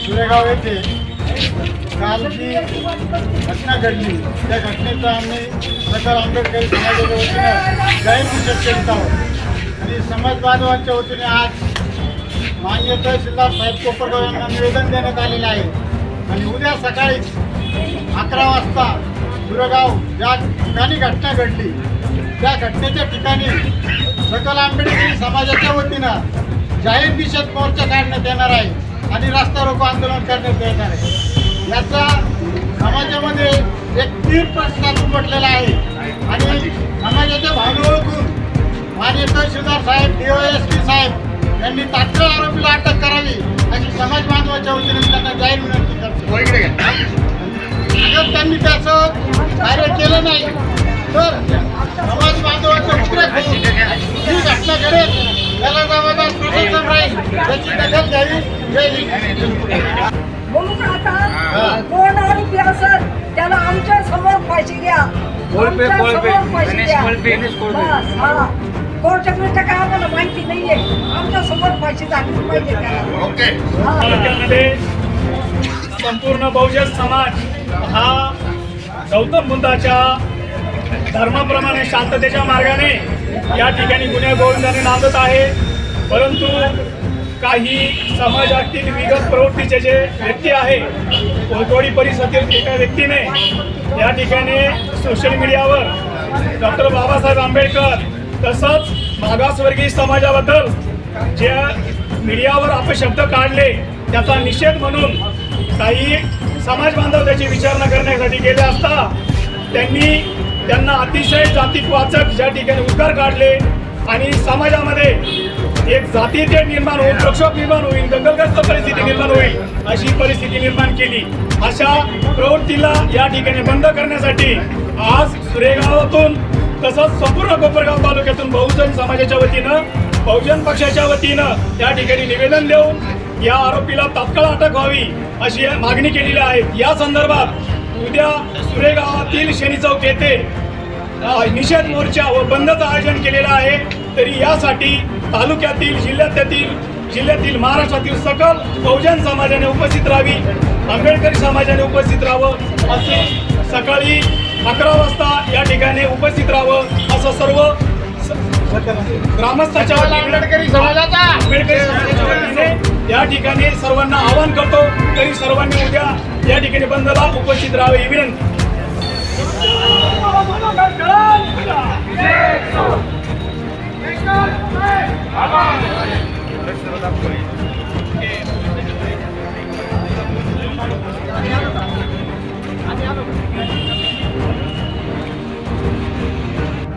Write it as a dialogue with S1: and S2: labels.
S1: सुरेगाव येथे काल जी घटना घडली. त्या घटनेचा आम्ही सकल आंबेडकरी समाजाच्या वतीनं जाहीर निषेध करीत आहोत. आणि समाज बांधवांच्या वतीने आज मान्य तहसीलदार साहेब कोपरगाव यांना निवेदन देण्यात आलेलं आहे. आणि उद्या सकाळी अकरा वाजता सुरेगाव ज्या ठिकाणी घटना घडली. त्या घटनेच्या ठिकाणी सकल आंबेडकरी समाजाच्या वतीनं जाहीर निषेध मोर्चा काढण्यात येणार आहे आणि रस्ता रोको आंदोलन करण्यात येणार आहे. याचा समाजामध्ये एक तीव्र प्रश्न उमटलेला आहे. आणि समाजाच्या भावना ओळखून माननीय तहसीलदार साहेब डीओएसपी साहेब यांनी तात्काळ आरोपीला अटक करावी अशी समाज बांधवाच्या वतीने त्यांना जाहीर विनंती करतो. जर त्यांनी त्याचं कार्य केलं नाही त्याची दखल घ्यावी जय हिंद
S2: म्हणून आता कोण आरोपी असेल त्याला आमच्यासमोर फाशी
S3: कोळपे, कोळपे. गणेश. कोळपे, गणेश कोळपे.
S2: हा. काय आम्हाला माहिती नाहीये आमच्यासमोर फाशी झाली पाहिजे त्याला.
S4: तालुक्यामध्ये संपूर्ण बहुजन समाज हा गौतम बुद्धाच्या धर्माप्रमाणे शांततेच्या मार्गाने या ठिकाणी गुन्हे गोविंदाने नांदत आहे परंतु काही समाजातील विगत प्रवृत्तीचे जे व्यक्ती आहे कोळकोडी परिसरातील एका व्यक्तीने या ठिकाणी सोशल मीडियावर डॉक्टर बाबासाहेब आंबेडकर तसंच मागासवर्गीय समाजाबद्दल ज्या मीडियावर अपशब्द काढले त्याचा निषेध म्हणून काही समाज बांधव त्याची विचारणा करण्यासाठी गेले असता त्यांनी त्यांना अतिशय जातीवाचक ज्या ठिकाणी उद्गार काढले आणि समाजामध्ये एक जातीचे निर्माण होईल प्रक्षोभ निर्माण होईल दंगलग्रस्त परिस्थिती निर्माण होईल अशी परिस्थिती निर्माण केली. अशा प्रवृत्तीला या ठिकाणी बंद करण्यासाठी आज सुरेगावातून तसंच संपूर्ण कोपरगाव तालुक्यातून बहुजन समाजाच्या वतीनं बहुजन पक्षाच्या वतीनं त्या ठिकाणी निवेदन देऊन या आरोपीला तात्काळ अटक व्हावी अशी मागणी केलेली आहे. या संदर्भात उद्या सुरेगावातील शनी चौक येथे निषेध मोर्चा व बंदचं आयोजन केलेलं आहे. तरी यासाठी तालुक्यातील जिल्ह्यातील जिल्ह्यातील महाराष्ट्रातील सकल बहुजन समाजाने उपस्थित राहावी आंबेडकरी समाजाने उपस्थित राहावं असे सकाळी अकरा वाजता या ठिकाणी उपस्थित राहावं असं सर्व ग्रामस्थाच्या
S1: आंबेडकरी समाजाचा.
S4: आंबेडकरी या ठिकाणी सर्वांना आवाहन करतो तरी सर्वांनी उद्या या ठिकाणी बंदला उपस्थित राहावे. ही विनंती